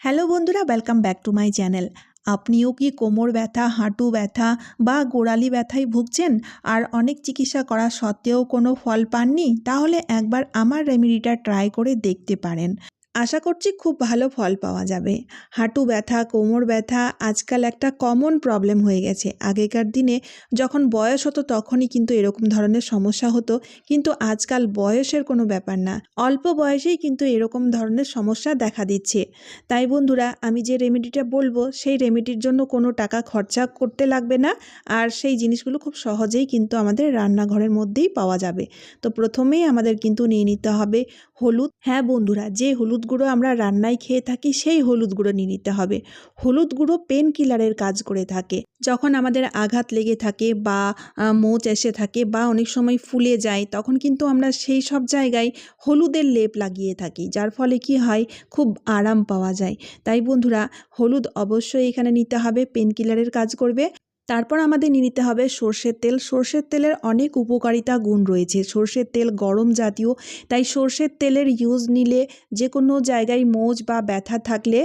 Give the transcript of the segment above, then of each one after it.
Hello বন্ধুরা welcome back to my channel আপনিও কি কোমর ব্যথা, হাঁটু ব্যথা বা গোড়ালি ব্যথায় ভুগছেন? আর অনেক চিকিৎসা করা সত্ত্বেও কোনো ফল পাননি? তাহলে একবার আমার রেমিডিটা ট্রাই করে দেখতে পারেন। আশা করছি খুব ভালো ফল পাওয়া যাবে। হাঁটু ব্যথা, কোমর ব্যথা, আজকাল একটা কমন প্রবলেম হয়ে গেছে। আগেকার দিনে যখন বয়স হতো তখনই কিন্তু এরকম ধরনের সমস্যা হতো, কিন্তু আজকাল বয়সের কোনো ব্যাপার না। অল্প বয়সেই কিন্তু এরকম ধরনের সমস্যা দেখা দিচ্ছে। তাই বন্ধুরা, আমি যে রেমেডিটা বলব, সেই রেমেডির জন্য কোনো টাকা খরচা করতে লাগবে না, আর সেই জিনিসগুলো খুব সহজেই কিন্তু আমাদের রান্নাঘরের মধ্যেই পাওয়া যাবে। তো প্রথমেই আমাদের কিন্তু নিয়ে নিতে হবে হলুদ। হ্যাঁ বন্ধুরা, যে হলুদ গুঁড়ো আমরা রান্নায় খেয়ে থাকি, সেই হলুদ গুঁড়ো নিয়ে নিতে হবে। হলুদ গুঁড়ো পেন কিলারের কাজ করে থাকে। যখন আমাদের আঘাত লেগে থাকে বা মোচ এসে থাকে বা অনেক সময় ফুলে যায়, তখন কিন্তু আমরা সেই সব জায়গায় হলুদের লেপ লাগিয়ে থাকি, যার ফলে কি হয়, খুব আরাম পাওয়া যায়। তাই বন্ধুরা, হলুদ অবশ্যই এখানে নিতে হবে, পেন কিলারের কাজ করবে। তারপর আমাদের নিয়ে নিতে হবে সর্ষের তেল। সর্ষের তেলের অনেক উপকারিতা গুণ রয়েছে। সর্ষের তেল গরম জাতীয়, তাই সর্ষের তেলের ইউজ নিলে যে কোনো জায়গায় মোজ বা ব্যথা থাকলে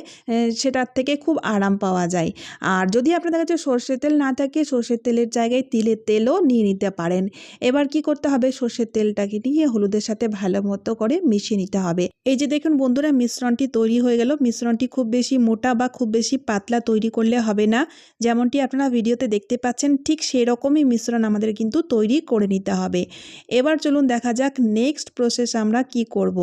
সেটার থেকে খুব আরাম পাওয়া যায়। আর যদি আপনাদের কাছে সর্ষের তেল না থাকে, সর্ষের তেলের জায়গায় তিলের তেলও নিয়ে নিতে পারেন। এবার কি করতে হবে? সর্ষের তেলটাকে নিয়ে হলুদের সাথে ভালো মতো করে মিশিয়ে নিতে হবে। এই যে দেখুন বন্ধুরা, মিশ্রণটি তৈরি হয়ে গেল। মিশ্রণটি খুব বেশি মোটা বা খুব বেশি পাতলা তৈরি করলে হবে না। যেমনটি আপনারা ভিডিওতে দেখতে পাচ্ছেন, ঠিক সেই রকমই মিশ্রণ আমাদের কিন্তু তৈরি করে নিতে হবে। এবার চলুন দেখা যাক নেক্সট প্রসেস আমরা কি করব।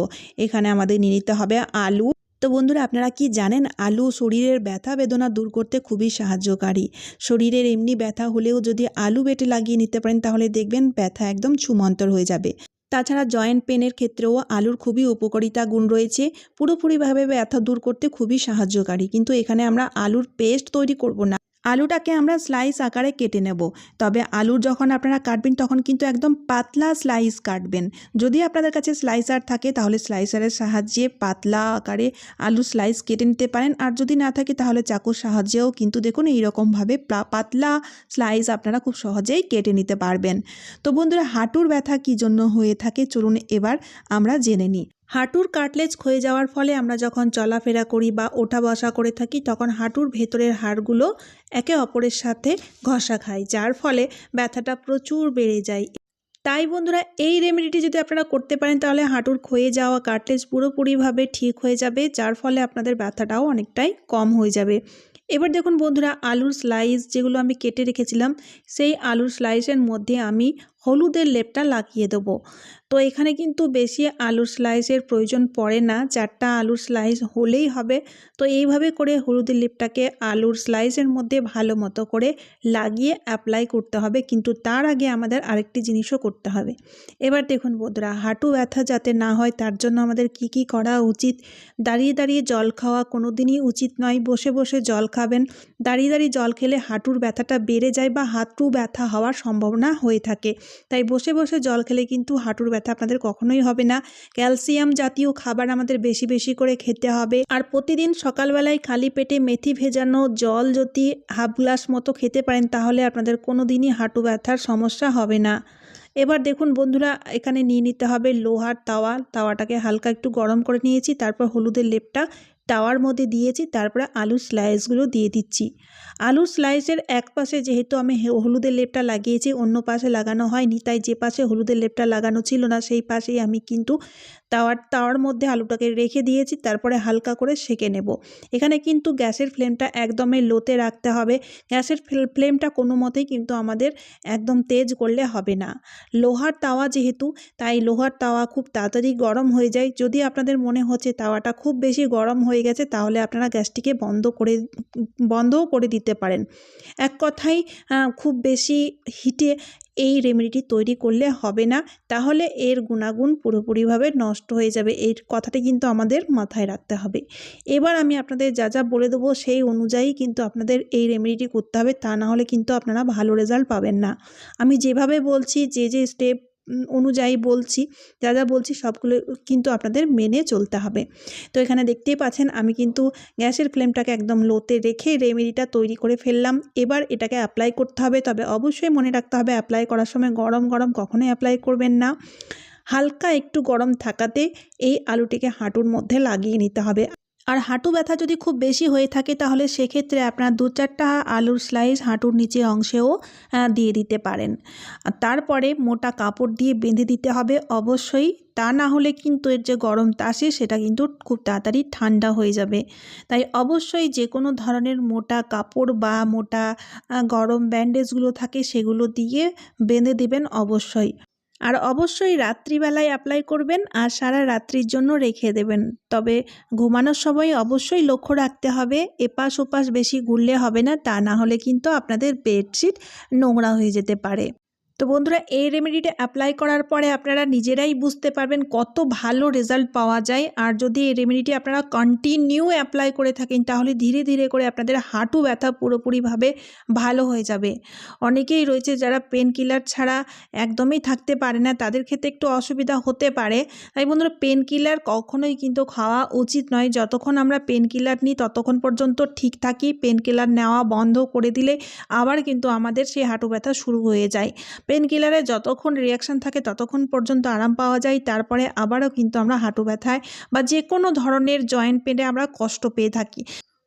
এখানে আমাদের নিয়ে নিতে হবে আলু। তো বন্ধুরা, আপনারা কি জানেন, আলু শরীরের ব্যথা বেদনা দূর করতে খুবই সাহায্যকারী। শরীরের এমনি ব্যথা হলেও যদি আলু বেটে লাগিয়ে নিতে পারেন, তাহলে দেখবেন ব্যথা একদম ছুমন্তর হয়ে যাবে। তাছাড়া জয়েন্ট পেনের ক্ষেত্রেও আলুর খুবই উপকারিতা গুণ রয়েছে। পুরোপুরিভাবে ব্যথা দূর করতে খুবই সাহায্যকারী। কিন্তু এখানে আমরা আলুর পেস্ট তৈরি করব না। আলুটাকে আমরা স্লাইস আকারে কেটে নেব। তবে আলুর যখন আপনারা কাটবেন, তখন কিন্তু একদম পাতলা স্লাইস কাটবেন। যদি আপনাদের কাছে স্লাইসার থাকে, তাহলে স্লাইসারের সাহায্যে পাতলা আকারে আলু স্লাইস কেটে নিতে পারেন। আর যদি না থাকে, তাহলে চাকুর সাহায্যেও কিন্তু দেখুন এইরকমভাবে পাতলা স্লাইস আপনারা খুব সহজেই কেটে নিতে পারবেন। তো বন্ধুরা, হাঁটুর ব্যথা কী জন্য হয়ে থাকে? চলুন এবার আমরা জেনে নিই। হাঁটুর কাটলেজ ক্ষয়ে যাওয়ার ফলে আমরা যখন চলাফেরা করি বা ওঠা বসা করে থাকি, তখন হাঁটুর ভেতরের হাড়গুলো একে অপরের সাথে ঘষা খায়, যার ফলে ব্যথাটা প্রচুর বেড়ে যায়। তাই বন্ধুরা, এই রেমেডিটি যদি আপনারা করতে পারেন, তাহলে হাঁটুর ক্ষয়ে যাওয়া কাটলেজ পুরোপুরিভাবে ঠিক হয়ে যাবে, যার ফলে আপনাদের ব্যথাটাও অনেকটাই কম হয়ে যাবে। এবার দেখুন বন্ধুরা, আলুর স্লাইস যেগুলো আমি কেটে রেখেছিলাম, সেই আলুর স্লাইসের মধ্যে আমি হলুদের লেপটা লাগিয়ে দেবো। তো এখানে কিন্তু বেশি আলুর স্লাইসের প্রয়োজন পড়ে না, চারটা আলুর স্লাইস হলেই হবে। তো এইভাবে করে হলুদের লেপটাকে আলুর স্লাইসের মধ্যে ভালো মতো করে লাগিয়ে অ্যাপ্লাই করতে হবে। কিন্তু তার আগে আমাদের আরেকটি জিনিসও করতে হবে। এবার দেখুন বন্ধুরা, হাঁটু ব্যথা যাতে না হয় তার জন্য আমাদের কি কি করা উচিত? দাঁড়িয়ে দাঁড়িয়ে জল খাওয়া কোনো দিনই উচিত নয়। বসে বসে জল খাবেন। দাঁড়িয়ে দাঁড়িয়ে জল খেলে হাঁটুর ব্যথাটা বেড়ে যায় বা হাঁটু ব্যথা হওয়ার সম্ভাবনা হয়ে থাকে। তাই বসে বসে জল খেলে কিন্তু হাঁটুর ব্যথা আপনাদের কখনোই হবে না। ক্যালসিয়াম জাতীয় খাবার আমাদের বেশি বেশি করে খেতে হবে। আর প্রতিদিন সকালবেলায় খালি পেটে মেথি ভেজানো জল যদি হাফ গ্লাস মতো খেতে পারেন, তাহলে আপনাদের কোনো দিনই হাঁটু ব্যথার সমস্যা হবে না। এবার দেখুন বন্ধুরা, এখানে নিয়ে নিতে হবে লোহার তাওয়া। তাওয়াটাকে হালকা একটু গরম করে নিয়েছি, তারপর হলুদের লেপটা তাওয়ার মধ্যে দিয়েছি, তারপরে আলু স্লাইসগুলো দিয়ে দিচ্ছি। আলু স্লাইসের এক পাশে যেহেতু আমি হলুদের লেপটা লাগিয়েছি, অন্য পাশে লাগানো হয়নি, তাই যে পাশে হলুদের লেপটা লাগানো ছিল না, সেই পাশেই আমি কিন্তু তাওয়ার তাওয়ার মধ্যে আলুটাকে রেখে দিয়েছি, তারপরে হালকা করে সেঁকে নেব। এখানে কিন্তু গ্যাসের ফ্লেমটা একদমই লোতে রাখতে হবে। গ্যাসের ফ্লে- ফ্লেমটা কোনো মতেই কিন্তু আমাদের একদম তেজ করলে হবে না। লোহার তাওয়া যেহেতু, তাই লোহার তাওয়া খুব তাড়াতাড়ি গরম হয়ে যায়। যদি আপনাদের মনে হচ্ছে তাওয়াটা খুব বেশি গরম হয়ে গেছে, তাহলে আপনারা গ্যাসটিকে বন্ধ করে, বন্ধও করে দিতে পারেন। এক কথাই খুব বেশি হিটে এই রেমেডিটি তৈরি করলে হবে না, তাহলে এর গুণাগুণ পুরোপুরিভাবে নষ্ট হয়ে যাবে। এর কথাটি কিন্তু আমাদের মাথায় রাখতে হবে। এবার আমি আপনাদের যা যা বলে দেবো সেই অনুযায়ী কিন্তু আপনাদের এই রেমেডিটি করতে হবে, তা না হলে কিন্তু আপনারা ভালো রেজাল্ট পাবেন না। আমি যেভাবে বলছি, যে যে স্টেপ অনুযায়ী বলছি, যা যা বলছি সবগুলো কিন্তু আপনাদের মেনে চলতে হবে। তো এখানে দেখতেই পাচ্ছেন, আমি কিন্তু গ্যাসের ফ্লেমটাকে একদম লোতে রেখে রেমেডিটা তৈরি করে ফেললাম। এবার এটাকে অ্যাপ্লাই করতে হবে, তবে অবশ্যই মনে রাখতে হবে অ্যাপ্লাই করার সময় গরম গরম কখনোই অ্যাপ্লাই করবেন না। হালকা একটু গরম থাকাতে এই আলুটিকে হাঁটুর মধ্যে লাগিয়ে নিতে হবে। আর হাঁটু ব্যথা যদি খুব বেশি হয়ে থাকে, তাহলে সেক্ষেত্রে আপনার দু চারটা আলুর স্লাইস হাঁটুর নিচে অংশেও দিয়ে দিতে পারেন। তারপরে মোটা কাপড় দিয়ে বেঁধে দিতে হবে অবশ্যই। তা না হলে কিন্তু এর যে গরম তাসে সেটা কিন্তু খুব তাড়াতাড়ি ঠান্ডা হয়ে যাবে। তাই অবশ্যই যে কোনো ধরনের মোটা কাপড় বা মোটা গরম ব্যান্ডেজগুলো থাকে, সেগুলো দিয়ে বেঁধে দিবেন অবশ্যই। আর অবশ্যই রাত্রিবেলায় অ্যাপ্লাই করবেন আর সারা রাত্রির জন্য রেখে দেবেন। তবে ঘুমানোর সময় অবশ্যই লক্ষ্য রাখতে হবে, এপাশ ওপাশ বেশি ঘুরলে হবে না, তা না হলে কিন্তু আপনাদের বেডশিট নোংরা হয়ে যেতে পারে। তো বন্ধুরা, এই রেমেডিটা অ্যাপ্লাই করার পরে আপনারা নিজেরাই বুঝতে পারবেন কত ভালো রেজাল্ট পাওয়া যায়। আর যদি এই রেমেডিটি আপনারা কন্টিনিউ অ্যাপ্লাই করে থাকেন, তাহলে ধীরে ধীরে করে আপনাদের হাঁটু ব্যথা পুরোপুরিভাবে ভালো হয়ে যাবে। অনেকেই রয়েছে যারা পেন কিলার ছাড়া একদমই থাকতে পারে না, তাদের ক্ষেত্রে একটু অসুবিধা হতে পারে। তাই বন্ধুরা পেন কিলার কখনোই কিন্তু খাওয়া উচিত নয়। যতক্ষণ আমরা পেন কিলার নিই, ততক্ষণ পর্যন্ত ঠিক থাকি। পেন কিলার নেওয়া বন্ধ করে দিলে আবার কিন্তু আমাদের সেই হাঁটু ব্যথা শুরু হয়ে যায়। পেন কিলারে যতক্ষণ রিয়াকশান থাকে ততক্ষণ পর্যন্ত আরাম পাওয়া যায়। তারপরে আবারও কিন্তু আমরা হাঁটু ব্যথায় বা যে কোনো ধরনের জয়েন্ট পেনে আমরা কষ্ট পেয়ে থাকি।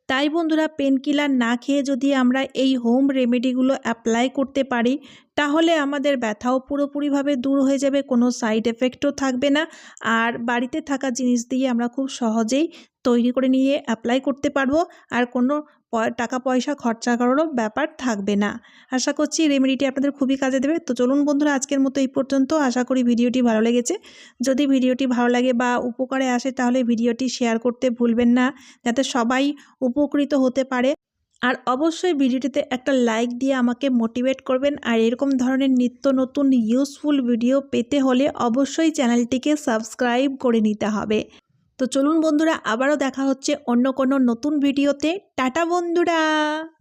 তাই বন্ধুরা পেন কিলার না খেয়ে যদি আমরা এই হোম রেমেডিগুলো অ্যাপ্লাই করতে পারি, তাহলে আমাদের ব্যথাও পুরোপুরিভাবে দূর হয়ে যাবে, কোনো সাইড এফেক্টও থাকবে না। আর বাড়িতে থাকা জিনিস দিয়ে আমরা খুব সহজেই তৈরি করে নিয়ে অ্যাপ্লাই করতে পারব। আর কোনো টাকা পয়সা খরচা করারও ব্যাপার থাকবে না। আশা করছি রেমেডিটি আপনাদের খুবই কাজে দেবে। তো চলুন বন্ধুরা, আজকের মতো এই পর্যন্ত। আশা করি ভিডিওটি ভালো লেগেছে। যদি ভিডিওটি ভালো লাগে বা উপকারে আসে, তাহলে ভিডিওটি শেয়ার করতে ভুলবেন না, যাতে সবাই উপকৃত হতে পারে। আর অবশ্যই ভিডিওটিতে একটা লাইক দিয়ে আমাকে মোটিভেট করবেন। আর এরকম ধরনের নিত্য নতুন ইউজফুল ভিডিও পেতে হলে অবশ্যই চ্যানেলটিকে সাবস্ক্রাইব করে নিতে হবে। তো চলুন বন্ধুরা আবারও দেখা হচ্ছে অন্য কোনো নতুন ভিডিওতে। টাটা বন্ধুরা!